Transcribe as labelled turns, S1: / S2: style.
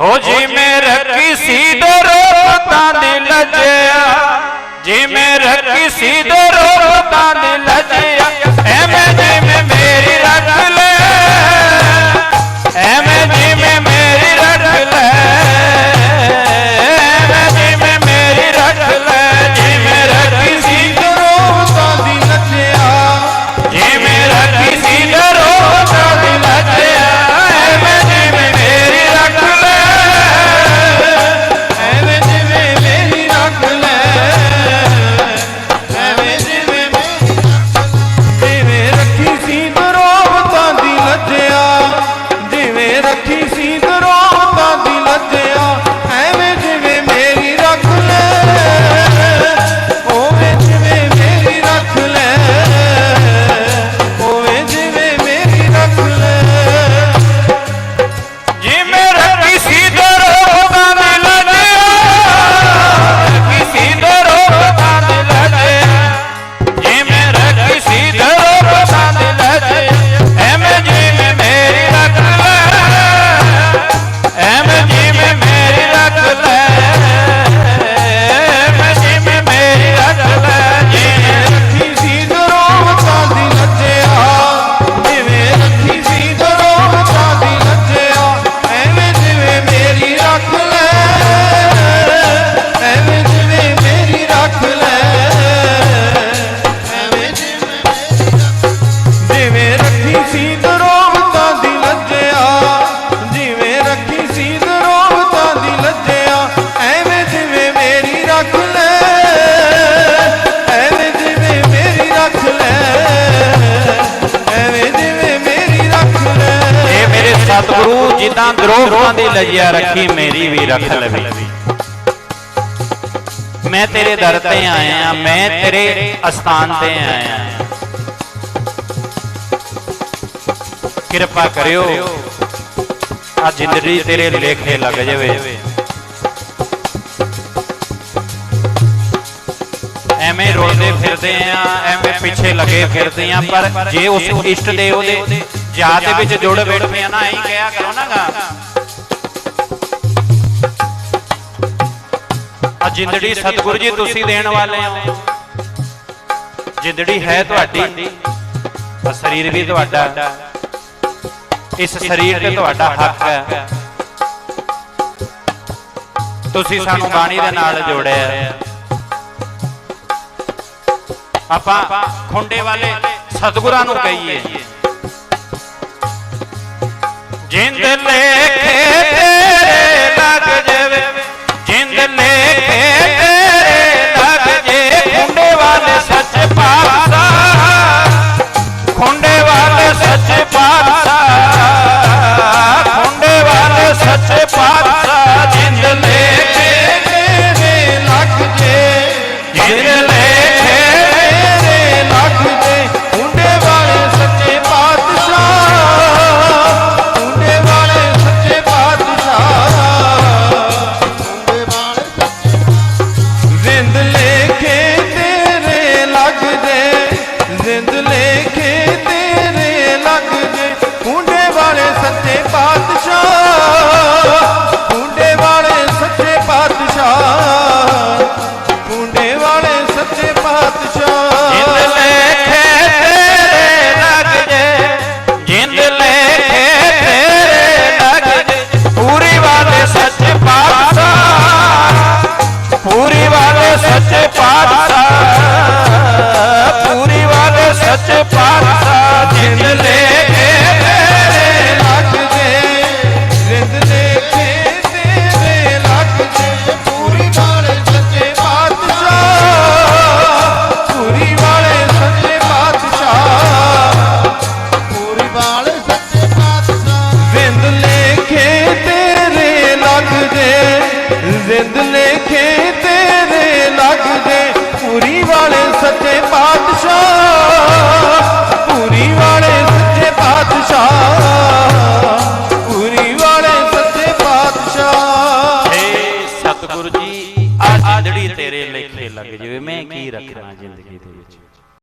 S1: ਹੋ ਜਿਵੇਂ ਰੱਖੀ ਸੀ ਦਰੋਤਾਂ ਦੀ ਲਜਿਆ ਜਿਵੇਂ ਰੱਖੀ ਸੀ ਦਰੋਤਾਂ ਦੀ ਲਜਿਆ। ਸਤਿਗੁਰੂ ਜਿੱਦਾਂ ਦਰੋਹਾਂ ਦੀ ਲਜਿਆ ਰੱਖੀ ਮੇਰੀ ਵੀ ਰੱਖ ਲਵੇ। ਮੈਂ ਤੇਰੇ ਦਰ ਤੇ ਆਇਆ ਮੈਂ ਤੇਰੇ ਅਸਥਾਨ ਤੇ ਆਇਆ। ਕਿਰਪਾ ਕਰਿਓ। ਆ ਜ਼ਿੰਦਗੀ ਤੇਰੇ ਲੇਖੇ ਲੱਗ ਜਾਵੇ। ਐਵੇਂ ਰੋਲਦੇ ਫਿਰਦੇ ਆ ਐਵੇਂ ਪਿੱਛੇ ਲੱਗੇ ਫਿਰਦੇ ਆ ਪਰ ਜੇ ਉਸ ਇਸ਼ਟ ਦੇ ਜਾਤ ਦੇ ਵਿੱਚ ਜੁੜ ਬੈਠਦੇ ਆ ਨਾ ਐਂ ਕਿਹਾ ਕਰੋ ਨਾ ਗਾ। ਆ ਜਿੰਦੜੀ ਸਤਿਗੁਰੂ ਜੀ ਤੁਸੀਂ ਦੇਣ ਵਾਲੇ ਹੋ। ਜਿੰਦੜੀ ਹੈ ਤੁਹਾਡੀ ਆ ਸਰੀਰ ਵੀ ਤੁਹਾਡਾ। ਇਸ ਸਰੀਰ ਤੇ ਤੁਹਾਡਾ ਹੱਕ ਹੈ। ਤੁਸੀਂ ਸਾਨੂੰ ਬਾਣੀ ਦੇ ਨਾਲ ਜੋੜਿਆ। ਆਪਾਂ ਖੁੰਡੇ ਵਾਲੇ ਸਤਿਗੁਰਾਂ ਨੂੰ ਕਹੀਏ। ਜਿੰਦ ਲੇਖੇ
S2: ਵਾਲ ਸੱਚੇ ਪਾਤਸ਼ਾਹ
S3: ਜ਼ਿੰਦ ਲੇਖੇ ਤੇਰੇ ਲੱਗਦੇ ਜ਼ਿੰਦ ਲੇਖੇ ਤੇਰੇ ਲੱਗਦੇ ਪੂਰੀ ਵਾਲੇ ਸੱਚੇ ਪਾਤਸ਼ਾਹ। ਪੂਰੀ ਵਾਲੇ ਸੱਚੇ ਪਾਤਸ਼ਾਹ। ਪੂਰੀ ਵਾਲੇ ਸੱਚੇ ਪਾਤਸ਼ਾਹ।
S1: ਏ ਸਤਿਗੁਰੂ ਜੀ ਅੱਜ ਜਿਹੜੀ ਤੇਰੇ ਲੇਖੇ ਲੱਗ ਜਿਵੇਂ ਮੈਂ ਕੀ ਰੱਖਣਾ ਜ਼ਿੰਦਗੀ ਦੇ ਵਿੱਚ।